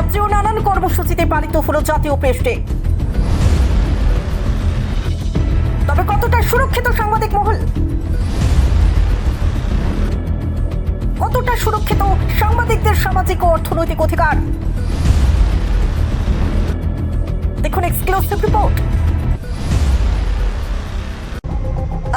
রাজ্যেও নানান কর্মসূচিতে পালিত হলো জাতীয় প্রেস ডে তবে কতটা সুরক্ষিত সাংবাদিক মহল? কতটা সুরক্ষিত সাংবাদিকদের সামাজিক ও অর্থনৈতিক অধিকার? দেখুন এক্সক্লুসিভ রিপোর্ট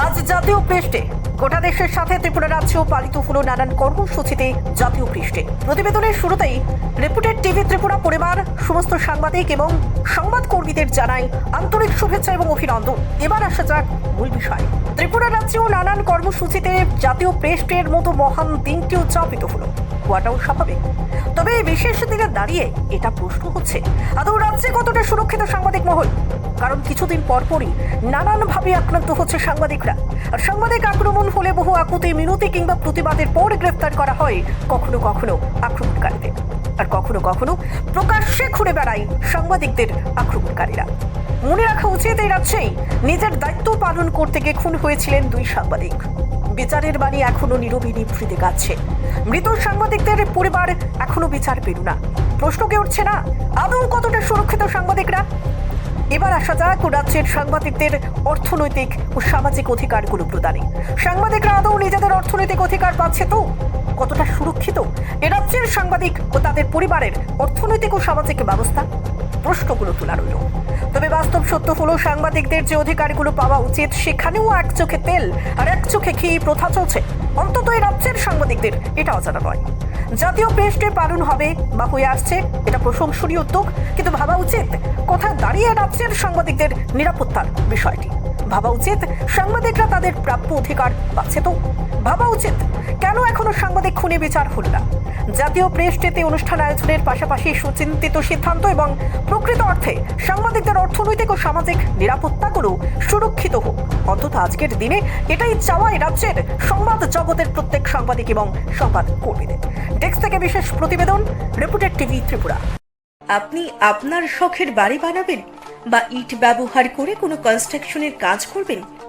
আজ জাতীয় প্রেস ডে গোটা দেশের সাথে ত্রিপুরা রাজ্যেও পালিত হলো নানান কর্মসূচিতে জাতীয় ডে প্রতিবেদনের শুরুতেই রিপোর্টেড টিভি ত্রিপুরা পরিবার, সমস্ত সাংবাদিক এবং সংবাদ কর্মীদের জানাই আন্তরিক শুভেচ্ছা এবং অভিনন্দন। এবার আসা যাক মূল বিষয়। ত্রিপুরা রাজ্যেও নানান কর্মসূচিতে জাতীয় ডের মতো মহান দিনটি উদযাপিত হলো। হওয়াটাও স্বাভাবিক। তবে এই বিশেষ দিনে দাঁড়িয়ে এটা প্রশ্ন হচ্ছে, আদৌ রাজ্যে কতটা সুরক্ষিত সাংবাদিক মহল? কারণ কিছুদিন পরপরই নানানভাবে আক্রান্ত হচ্ছে সাংবাদিকরা। আর সাংবাদিক আক্রমণ হলে বহু আকুতি, মিনতি কিংবা প্রতিবাদের পর গ্রেফতার করা হয় কখনো কখনো আক্রমণকারীদের। আর কখনো কখনো প্রকাশ্যে ঘুরে বেড়ায় সাংবাদিকদের আক্রমণকারীরা। মনে রাখা উচিত এই রাজ্যেই নিজের দায়িত্ব পালন করতে গিয়ে খুন হয়েছিলেন দুই সাংবাদিক। বিচারের বাণী এখনও নীরবে নিভৃতে গাচ্ছে মৃত সাংবাদিকদের পরিবার এখনও বিচার পেল না। প্রশ্ন কে উঠছে না? আদৌ কতটা সুরক্ষিত সাংবাদিকরা? এবার আসা যাক রাজ্যের সাংবাদিকদের অর্থনৈতিক ও সামাজিক অধিকারগুলো প্রদানে। সাংবাদিকরা আদৌ নিজেদের অর্থনৈতিক অধিকার পাচ্ছে তো? কতটা সুরক্ষিত? এ রাজ্যের সাংবাদিক ও তাদের পরিবারের অর্থনৈতিক ও সামাজিক ব্যবস্থা? প্রশ্নগুলো তোলা রইল। তবে বাস্তব সত্য হলো, সাংবাদিকদের যে অধিকারগুলো পাওয়া উচিত, সেখানেও এক চোখে তেল আর এক চোখে ঘি প্রথা চলছে। অন্তত এই রাজ্যের সাংবাদিকদের এটা অজানা নয়। জাতীয় প্রেস ডে পালন হবে বা হয়ে আসছে, এটা প্রশংসনীয় উদ্যোগ। কিন্তু ভাবা উচিত কোথায় দাঁড়িয়ে রাখছেন সাংবাদিকদের নিরাপত্তার বিষয়টি। ভাবা উচিত সাংবাদিকরা তাদের প্রাপ্য অধিকার পাচ্ছে তো। ভাবা উচিত। কেন এখনও সাংবাদিক খুনে বিচার হল না? জাতীয় প্রেস ডেতে অনুষ্ঠান আয়োজনের পাশাপাশি সুচিন্তিত সিদ্ধান্ত এবং প্রকৃত অর্থে সাংবাদিকদের অর্থনৈতিক ও সামাজিক নিরাপত্তাগুলো সুরক্ষিত হোক। অন্তত আজকের দিনে এটাই চাওয়াই রাজ্যের সংবাদ জগতের প্রত্যেক সাংবাদিক এবং সংবাদ কর্মীদের। ডেস্ক থেকে বিশেষ প্রতিবেদন রিপোর্টেড টিভি ত্রিপুরা। আপনি আপনার শখের বাড়ি বানাবেন বা ইট ব্যবহার করে কোনো কনস্ট্রাকশনের কাজ করবেন?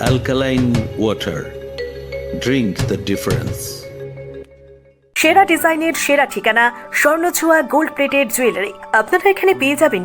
alkaline water drink the difference সেরা ডিজাইনের, সেরা ঠিকানা, স্বর্ণছোয়া গোল্ড প্লেটেড জুয়েলারি আপনারা এখানে পেয়ে যাবেন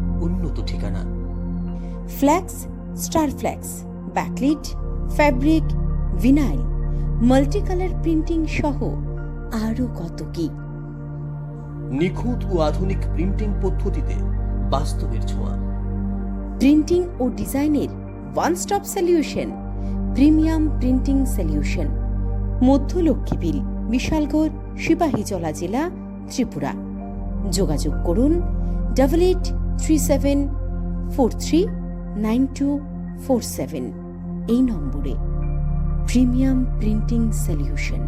উন্নত ঠিকানা। Flex Star flex backlit fabric vinyl multicolour printing সহ আরও কত কি? নিখুঁত ও আধুনিক প্রিন্টিং পদ্ধতিতে বাস্তবের ছোঁয়া। প্রিন্টিং ও ডিজাইনের one stop solution premium printing solution মধ্য লক্ষ্মীবিল বিশালগড় সিপাহীজলা জেলা ত্রিপুরা। যোগাযোগ করুন double eight three seven four three nine two four seven এই নম্বরে প্রিমিয়াম প্রিন্টিং সলিউশন